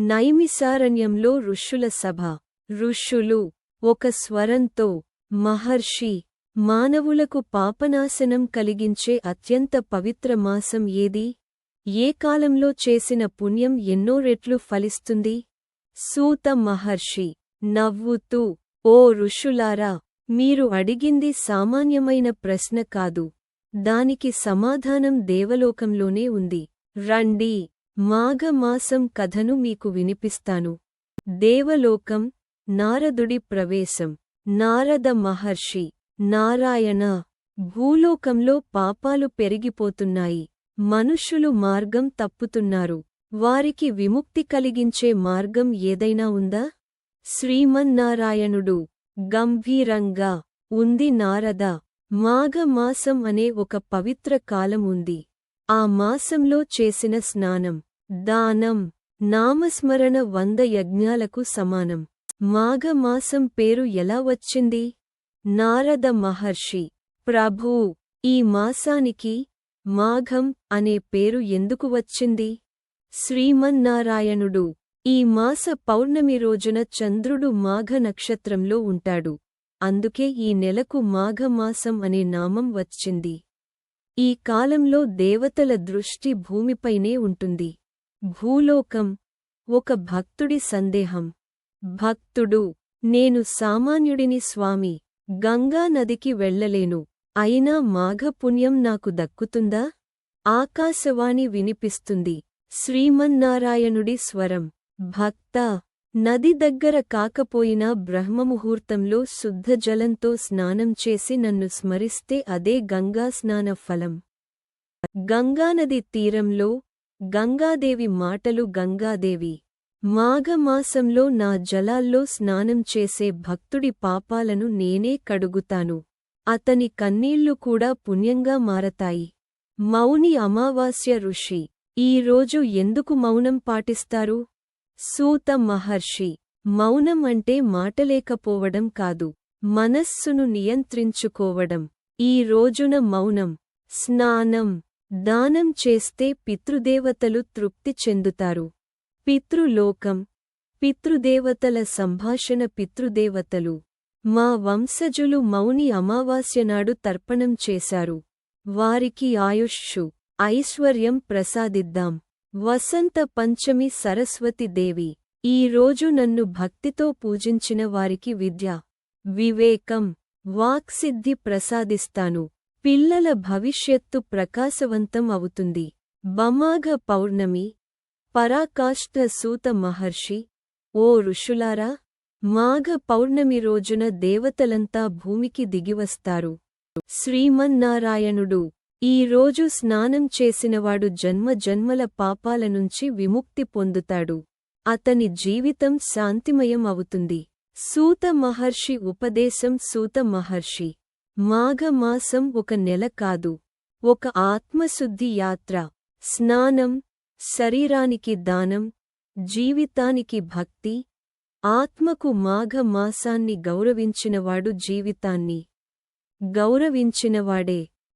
నైమిసారణ్యంలో ఋషుల సభ. ఋషులు ఒక స్వరంతో మహర్షి మానవులకు పాపనాశనం కలిగించే అత్యంత పవిత్ర మాసం ఏది? ఏ కాలంలో చేసిన పుణ్యం ఎన్నో రెట్లు ఫలిస్తుంది? సూత మహర్షి నవ్వుతూ ఓ ఋషులారా మీరు అడిగింది సామాన్యమైన ప్రశ్న కాదు. దానికి సమాధానం దేవలోకంలోనే ఉంది. రండి. మాఘమాసం కథను మీకు వినిపిస్తాను. దేవలోకం నారదుడి ప్రవేశం. నారద మహర్షి నారాయణ భూలోకంలో పాపాలు పెరిగిపోతున్నాయి. మనుష్యులు మార్గం తప్పుతున్నారు. వారికి విముక్తి కలిగించే మార్గం ఏదైనా ఉందా? శ్రీమన్నారాయణుడు గంభీరంగా ఉంది నారద. మాఘమాసం అనే ఒక పవిత్ర కాలం ఉంది. ఆ మాసంలో చేసిన స్నానం. దానం నామస్మరణ వంద యజ్ఞాలకు సమానం. మాఘమాసం పేరు ఎలా వచ్చింది? నారద మహర్షి ప్రభూ ఈ మాసానికి మాఘం అనే పేరు ఎందుకు వచ్చింది? శ్రీమన్నారాయణుడు ఈ మాస పౌర్ణమి రోజున చంద్రుడు మాఘ నక్షత్రంలో ఉంటాడు. అందుకే ఈ నెలకు మాఘమాసం అనే నామం వచ్చింది. ఈ కాలంలో దేవతల దృష్టి భూమిపైనే ఉంటుంది. భూలోకం ఒక భక్తుడి సందేహం. భక్తుడు నేను సామాన్యుడిని స్వామి గంగా నదికి వెళ్ళలేను అయినా మాఘపుణ్యం నాకు దక్కుతుందా? ఆకాశవాణి వినిపిస్తుంది శ్రీమన్నారాయణుడి స్వరం. భక్త నది దగ్గర కాకపోయినా బ్రహ్మముహూర్తంలో శుద్ధజలంతో స్నానం చేసి నన్ను స్మరిస్తే అదే గంగా స్నాన ఫలం. గంగానది తీరంలో గంగాదేవి మాటలు గంగాదేవి. మాఘమాసంలో నా జలాల్లో స్నానం చేసే భక్తుడి పాపాలను నేనే కడుగుతాను. అతని కన్నీళ్ళు కూడా పుణ్యంగా మారతాయి. మౌని అమావాస్య ఋషి. ఈ రోజు ఎందుకు మౌనం పాటిస్తారు? సూత మహర్షి. మౌనం అంటే మాటలేకపోవడం కాదు. మనస్సును నియంత్రించుకోవడం. ఈ రోజున మౌనం. స్నానం. దానం చేస్తే పితృదేవతలు తృప్తి చెందుతారు. పితృలోకం. పితృదేవతల సంభాషణ పితృదేవతలు. మా వంశజులు మౌని అమావాస్యనాడు తర్పణం చేశారు. వారికి ఆయుష్షు ఐశ్వర్యం ప్రసాదిద్దాం. వసంత పంచమి సరస్వతి దేవి. ఈ రోజు నన్ను భక్తితో పూజించిన వారికి విద్య వివేకం వాక్సిద్ధి ప్రసాదిస్తాను. పిల్లల భవిష్యత్తు ప్రకాశవంతం అవుతుంది. బమాఘ పౌర్ణమి పరాకాష్ఠ సూత మహర్షి ఓ ఋషులారా మాఘ పౌర్ణమి రోజున దేవతలంతా భూమికి దిగివస్తారు. శ్రీమన్నారాయణుడు ఈ రోజు స్నానం చేసినవాడు జన్మ జన్మల పాపాల నుంచి విముక్తి పొందుతాడు. అతని జీవితం శాంతిమయం అవుతుంది. సూత మహర్షి ఉపదేశం సూత మహర్షి. మాఘమాసం ఒక నెల కాదు. ఒక ఆత్మశుద్ధి యాత్ర. స్నానం శరీరానికి దానం జీవితానికి భక్తి. ఆత్మకు మాఘమాసాన్ని గౌరవించినవాడు జీవితాన్ని. గౌరవించినవాడే.